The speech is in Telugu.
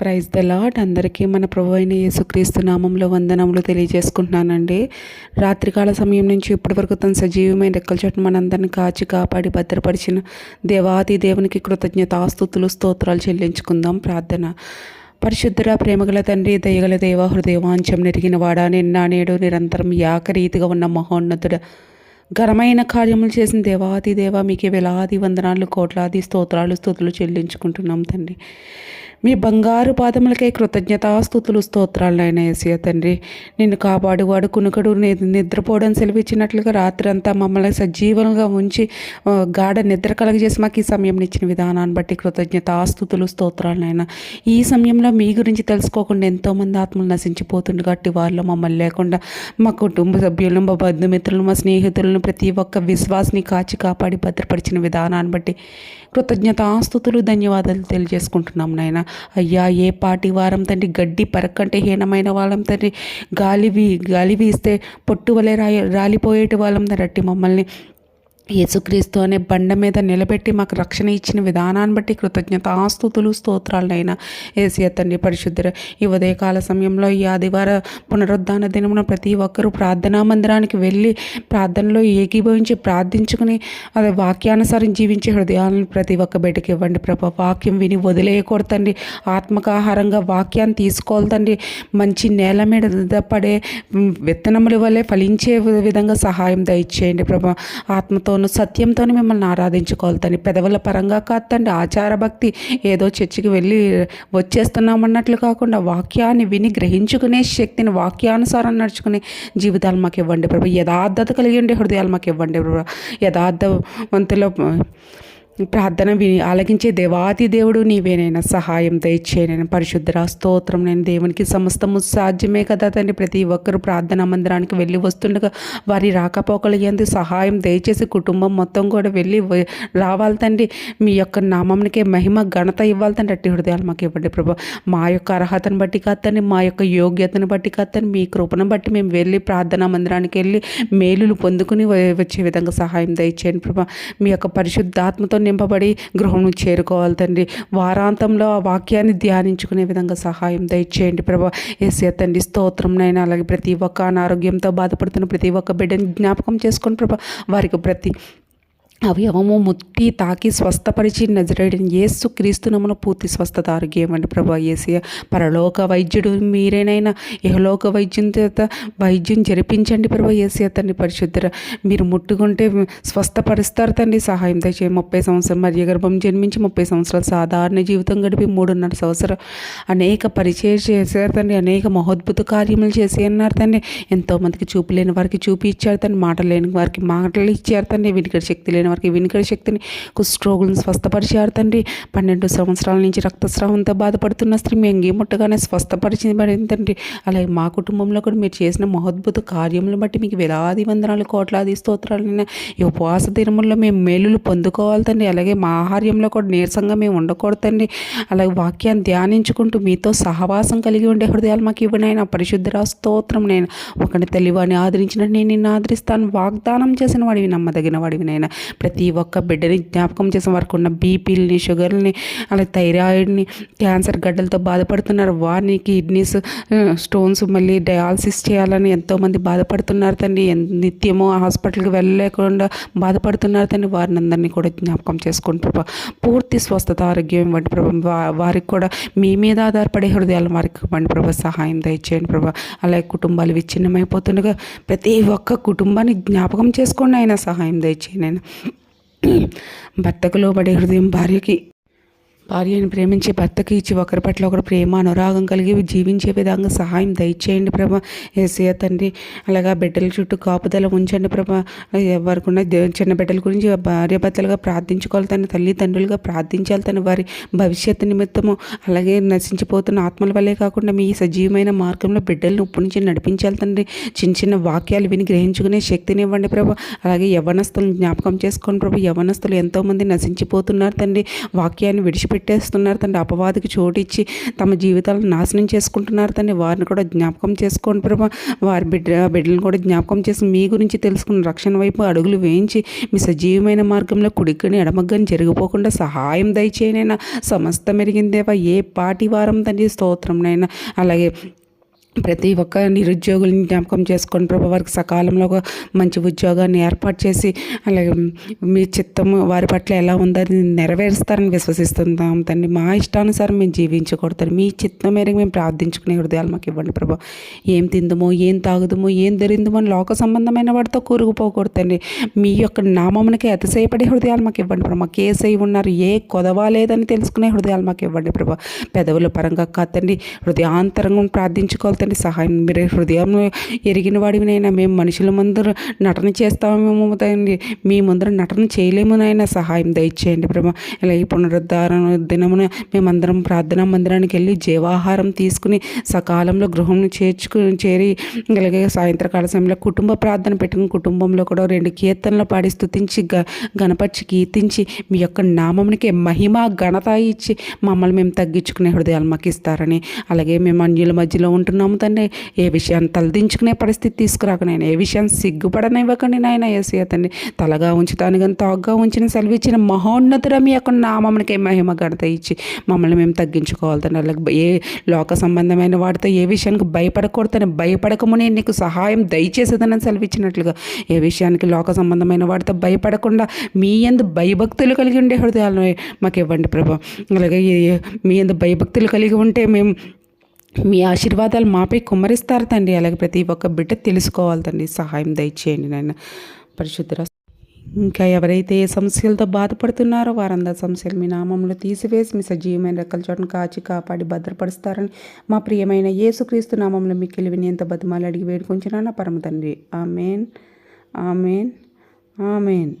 ప్రైజ్ ద లాడ్ అందరికీ మన ప్రభు అయిన యేసుక్రీస్తు నామంలో వందనములు తెలియజేసుకుంటున్నానండి. రాత్రికాల సమయం నుంచి ఇప్పటి వరకు తన సజీవమైన రెక్కల చోట మనందరిని కాచి కాపాడి భద్రపరిచిన దేవాది దేవునికి కృతజ్ఞతాస్తుతులు స్తోత్రాలు చెల్లించుకుందాం. ప్రార్థన. పరిశుద్ధుర ప్రేమగల తండ్రి దయగల దేవ హృదయవాంఛం నెరిగిన వాడా నిన్న నేడు నిరంతరం యాకరీతిగా ఉన్న మహోన్నతుడ. ఘనమైన కార్యములు చేసిన దేవాది దేవ మీకే వేలాది వందనాలు కోట్లాది స్తోత్రాలు స్థుతులు చెల్లించుకుంటున్నాం తండ్రి. మీ బంగారు పాదములకే కృతజ్ఞతాస్తుతులు స్తోత్రాలు ఆయన ఏసియ తండ్రి. నిన్ను కాపాడువాడు కునుకడు నిద్రపోవడం సెలవిచ్చినట్లుగా రాత్రంతా మమ్మల్ని సజీవంగా ఉంచి గాఢ నిద్ర కలగజేసి మాకు ఈ సమయం ఇచ్చిన విధానాన్ని బట్టి కృతజ్ఞతాస్తుతులు స్తోత్రాలు ఆయన ఈ సమయంలో మీ గురించి తెలుసుకోకుండా ఎంతోమంది ఆత్మలు నశించిపోతుంది కాబట్టి వాళ్ళు మమ్మల్ని లేకుండా మా కుటుంబ సభ్యులను మా బంధుమిత్రులను మా స్నేహితులను ప్రతి ఒక్క విశ్వాసని కాచి కాపాడి భద్రపరిచిన విధానాన్ని బట్టి కృతజ్ఞతాస్తుతులు ధన్యవాదాలు తెలియజేసుకుంటున్నాం నాయన. అయ్యా ఏ పాటి వారం తండ్రి గడ్డి పరక్కంటే హీనమైన వాళ్ళం తండ్రి. గాలి వీ గాలి వీస్తే పొట్టు వలె రాయ రాలిపోయేటి వాళ్ళం తండ్రి. మమ్మల్ని యేసుక్రీస్తు అనే బండ మీద నిలబెట్టి మాకు రక్షణ ఇచ్చిన విధానాన్ని బట్టి కృతజ్ఞత ఆస్తుతులు స్తోత్రాలనైనా ఏసీ తండ్రి పరిశుద్ధుర ఈ ఉదయకాల సమయంలో ఈ ఆదివార పునరుద్ధాన దినమున ప్రతి ఒక్కరూ ప్రార్థనా మందిరానికి వెళ్ళి ప్రార్థనలో ఏకీభవించి ప్రార్థించుకుని అదే వాక్యానుసారం జీవించే హృదయాలను ప్రతి ఒక్క బిడ్డకి ఇవ్వండి ప్రభా. వాక్యం విని వదిలేయకూడదండి ఆత్మకాహారంగా వాక్యాన్ని తీసుకోవాలండి మంచి నేల మీద పడే విత్తనముల వల్లే ఫలించే విధంగా సహాయం దయచేయండి ప్రభా. ఆత్మతోనూ సత్యంతోనే మిమ్మల్ని ఆరాధించుకోవాలి. పెదవుల పరంగా కాదండి ఆచార భక్తి. ఏదో చర్చికి వెళ్ళి వచ్చేస్తున్నామన్నట్లు కాకుండా వాక్యాన్ని విని గ్రహించుకునే శక్తిని వాక్యానుసారం నడుచుకునే జీవితాలు మాకు ఇవ్వండి ప్రభు. యథార్థత కలిగి ఉండే హృదయాలు మాకు ఇవ్వండి ప్రభు. యథార్థవంతుల ప్రార్థన విని ఆలకించే దేవాది దేవుడు నీవేనైనా సహాయం దయచేయనైనా పరిశుద్ధ స్తోత్రం నేను దేవునికి సమస్తము సాధ్యమే కదా తండ్రి. ప్రతి ఒక్కరు ప్రార్థనా మందిరానికి వెళ్ళి వస్తుండగా వారి రాకపోకలు ఎందు సహాయం దయచేసి కుటుంబం మొత్తం కూడా వెళ్ళి రావాలి తండ్రి. మీ యొక్క నామంకే మహిమ ఘనత ఇవ్వాలి తండ్రి. అట్టి హృదయాలు మాకు ఇవ్వండి ప్రభా. మా యొక్క అర్హతను బట్టి కాదండి మా యొక్క యోగ్యతను బట్టి కాదండి మీ కృపను బట్టి మేము వెళ్ళి ప్రార్థనా మందిరానికి వెళ్ళి మేలులు పొందుకుని వచ్చే విధంగా సహాయం దయచేయండి ప్రభా. మీ యొక్క పరిశుద్ధాత్మతో నింపబడి గృహం చేరుకోవాలి తండ్రి. వారాంతంలో ఆ వాక్యాన్ని ధ్యానించుకునే విధంగా సహాయం దయచేయండి ప్రభా. ఎస్ఏ తండ్రి స్తోత్రంనైనా అలాగే ప్రతి ఒక్క అనారోగ్యంతో బాధపడుతున్న ప్రతి ఒక్క బిడ్డని జ్ఞాపకం చేసుకుని ప్రభా వారికి ప్రతి అవయవము ముట్టి తాకి స్వస్థపరిచి నజరేడిన యేసు క్రీస్తునమును పూర్తి స్వస్థత ఆరోగ్యమండి ప్రభా పరలోక వైద్యుడు మీరేనైనా యహలోక వైద్యం చేత వైద్యం జరిపించండి ప్రభా ఏసీ తండ్రి పరిశుద్ధర. మీరు ముట్టుకుంటే స్వస్థపరుస్తారు తండ్రి సహాయం దయచేయండి. ముప్పై సంవత్సరం మరియు గర్భం జన్మించి ముప్పై సంవత్సరాలు సాధారణ జీవితం గడిపి మూడున్నర సంవత్సరం అనేక పరిచయం చేశారు తండ్రి అనేక మహోద్భుత కార్యములు చేసి అన్నారు తండ్రి. ఎంతోమందికి చూపు లేని వారికి చూపి ఇచ్చారు తండ్రి మాట లేని వారికి మాటలు ఇచ్చారు తండ్రి. వినికిడి శక్తి లేని వారికి వినికిడి శక్తిని కుష్ఠరోగులను స్వస్థపరిచారు తండ్రి. పన్నెండు సంవత్సరాల నుంచి రక్తస్రావంతో బాధపడుతున్న స్త్రీ మేము ముట్టగానే స్వస్థపరిచింది తండ్రి. అలాగే మా కుటుంబంలో కూడా మీరు చేసిన మహోద్భుత కార్యములు బట్టి మీకు వేలాది వందనాలు కోట్లాది స్తోత్రాలైన ఈ ఉపవాస దినముల్లో మేము మేలులు పొందుకోవాలి తండ్రి. అలాగే మా ఆహార్యంలో కూడా నీరసంగా మేము ఉండకూడదు తండ్రి. అలాగే వాక్యాన్ని ధ్యానించుకుంటూ మీతో సహవాసం కలిగి ఉండే హృదయాలు మాకు ఇవ్వనైనా పరిశుద్ధరా స్తోత్రం నేను ఒకటి తెలివాన్ని ఆదరించిన నేను నిన్ను ఆదరిస్తాను. వాగ్దానం చేసిన వాడివి నమ్మదగిన వాడివి నైనా ప్రతి ఒక్క బిడ్డని జ్ఞాపకం చేసిన వారికి ఉన్న బీపీలని షుగర్ని అలాగే థైరాయిడ్ని క్యాన్సర్ గడ్డలతో బాధపడుతున్నారు. వారిని కిడ్నీస్ స్టోన్స్ మళ్ళీ డయాలసిస్ చేయాలని ఎంతోమంది బాధపడుతున్నారు తండ్రి. నిత్యము హాస్పిటల్కి వెళ్ళలేకుండా బాధపడుతున్నారు తండ్రి. వారిని అందరినీ కూడా జ్ఞాపకం చేసుకుంటూ పూర్తి స్వస్థత ఆరోగ్యం ఇవ్వండి ప్రభా వారికి కూడా మీ మీద ఆధారపడే హృదయాలు వారికి ఇవ్వండి ప్రభా. సహాయం దయచేయండి ప్రభా. అలాగే కుటుంబాలు విచ్ఛిన్నమైపోతుండగా ప్రతి ఒక్క కుటుంబాన్ని జ్ఞాపకం చేసుకోండి. ఆయన సహాయం దయచేయండి. ఆయన భర్తకు లోబడే హృదయం భార్యకి భార్యను ప్రేమించి భర్తకి ఇచ్చి ఒకరి పట్ల ఒకరు ప్రేమ అనురాగం కలిగి జీవించే విధంగా సహాయం దయచేయండి ప్రభా. ఏసయ్య తండ్రి అలాగా బిడ్డల చుట్టూ కాపుదల ఉంచండి ప్రభా. ఎవరికున్న చిన్న బిడ్డల గురించి భార్య భర్తలుగా ప్రార్థించుకోవాలి తన తల్లిదండ్రులుగా ప్రార్థించాలి తన వారి భవిష్యత్తు నిమిత్తము. అలాగే నశించిపోతున్న ఆత్మల వల్లే కాకుండా మీ సజీవమైన మార్గంలో బిడ్డలను ఉప్పు నుంచి నడిపించాలి తండ్రి. చిన్న చిన్న వాక్యాలు విని గ్రహించుకునే శక్తిని ఇవ్వండి ప్రభా. అలాగే యవనస్తులను జ్ఞాపకం చేసుకోండి ప్రభు. యవనస్తులు ఎంతోమంది నశించిపోతున్నారు తండ్రి. వాక్యాన్ని విడిచిపెట్టి పెట్టేస్తున్నారు. తండ్రి అపవాదికి చోటిచ్చి తమ జీవితాలను నాశనం చేసుకుంటున్నారు. తండ్రి వారిని కూడా జ్ఞాపకం చేసుకోండి ప్రభా. వారి బిడ్డ బిడ్డలను కూడా జ్ఞాపకం చేసి మీ గురించి తెలుసుకున్న రక్షణ వైపు అడుగులు వేయించి మీ సజీవమైన మార్గంలో కుడికని ఎడమగ్గని జరిగిపోకుండా సహాయం దయచేయనైనా సమస్త మెరిగిందేవా ఏ పాటి వారం తండ్రి స్తోత్రంనైనా అలాగే ప్రతి ఒక్క నిరుద్యోగుల్ని జ్ఞాపకం చేసుకొని ప్రభు వారికి సకాలంలో ఒక మంచి ఉద్యోగాన్ని ఏర్పాటు చేసి అలాగే మీ చిత్తము వారి పట్ల ఎలా ఉందని నెరవేరుస్తారని విశ్వసిస్తున్నాం. తండ్రి మా ఇష్టానుసారం మేము జీవించకూడదు మీ చిత్తం మేరకు మేము ప్రార్థించుకునే హృదయాలు మాకు ఇవ్వండి ప్రభు. ఏం తిందుమో ఏం తాగుదుమో ఏం ధరిందుమో అని లోక సంబంధమైన వాటితో కూరుకుపోకూడదండి మీ యొక్క నామమునకి అతిశయపడే హృదయాలు మాకు ఇవ్వండి ప్రభు. మాకు ఏ సై ఉన్నారు ఏ కొదవా లేదని తెలుసుకునే హృదయాలు మాకు ఇవ్వండి ప్రభు. పెదవుల పరంగా కాదండి హృదయాంతరంగా ప్రార్థించుకోవాలి తల్లి సహాయం మీరు హృదయం ఎరిగిన వాడినైనా మేము మనుషుల ముందర నటన చేస్తామేమో తండ్రి. మీ ముందర నటన చేయలేము నాయన. సహాయం దయచేయండి ప్రభా. ఇలా ఈ పునరుద్ధారణ దినమున మేమందరం ప్రార్థనా మందిరానికి వెళ్ళి జీవాహారం తీసుకుని సకాలంలో గృహం చేర్చుకుని చేరి అలాగే సాయంత్రకాల సమయంలో కుటుంబ ప్రార్థన పెట్టుకుని కుటుంబంలో కూడా రెండు కీర్తనలు పాడి స్థుతించి గ గణపరిచి కీర్తించి మీ యొక్క నామమునికి మహిమ ఘనత ఇచ్చి మమ్మల్ని మేము తగ్గించుకునే హృదయాలు మాకు ఇస్తారని అలాగే మేము అన్యుల మధ్యలో ఉంటున్నాం తండ్రి ఏ విషయాన్ని తలదించుకునే పరిస్థితి తీసుకురాక నేను ఏ విషయాన్ని సిగ్గుపడనివ్వకండి నాయన ఏసీ తండ్రి తలగా ఉంచుతాను కానీ తాగ్గా ఉంచిన సెలవిచ్చిన మహోన్నతుడ మీ యొక్క నామమునికి మహిమ గడత ఇచ్చి మమ్మల్ని మేము తగ్గించుకోవాలి తండ్రి అలాగే ఏ లోక సంబంధమైన వాటితో ఏ విషయానికి భయపడకూడదని భయపడకమునే నీకు సహాయం దయచేసేదని సెలవిచ్చినట్లుగా ఏ విషయానికి లోక సంబంధమైన వాటితో భయపడకుండా మీ ఎందు భయభక్తులు కలిగి ఉండే హృదయాలను మాకు ఇవ్వండి ప్రభా. అలాగే మీ ఎందు భయభక్తులు కలిగి ఉంటే మేము మీ ఆశీర్వాదాలు మాపై కుమ్మరిస్తారు తండ్రి. అలాగే ప్రతి ఒక్క బిడ్డ తెలుసుకోవాలి తండ్రి. సహాయం దయచేయండి నాయన. పరిశుద్ధ ఇంకా ఎవరైతే ఏ సమస్యలతో బాధపడుతున్నారో వారందరి సమస్యలు మీ నామంలో తీసివేసి మీ సజీవమైన రెక్కల చోటును కాచి కాపాడి భద్రపరుస్తారని మా ప్రియమైన యేసుక్రీస్తు నామంలో మీకు తెలివిని ఎంత బతిమాలు అడిగి వేడుకొంచున్నాను. పరమ తండ్రి. ఆమెన్. ఆమెన్. ఆమెన్.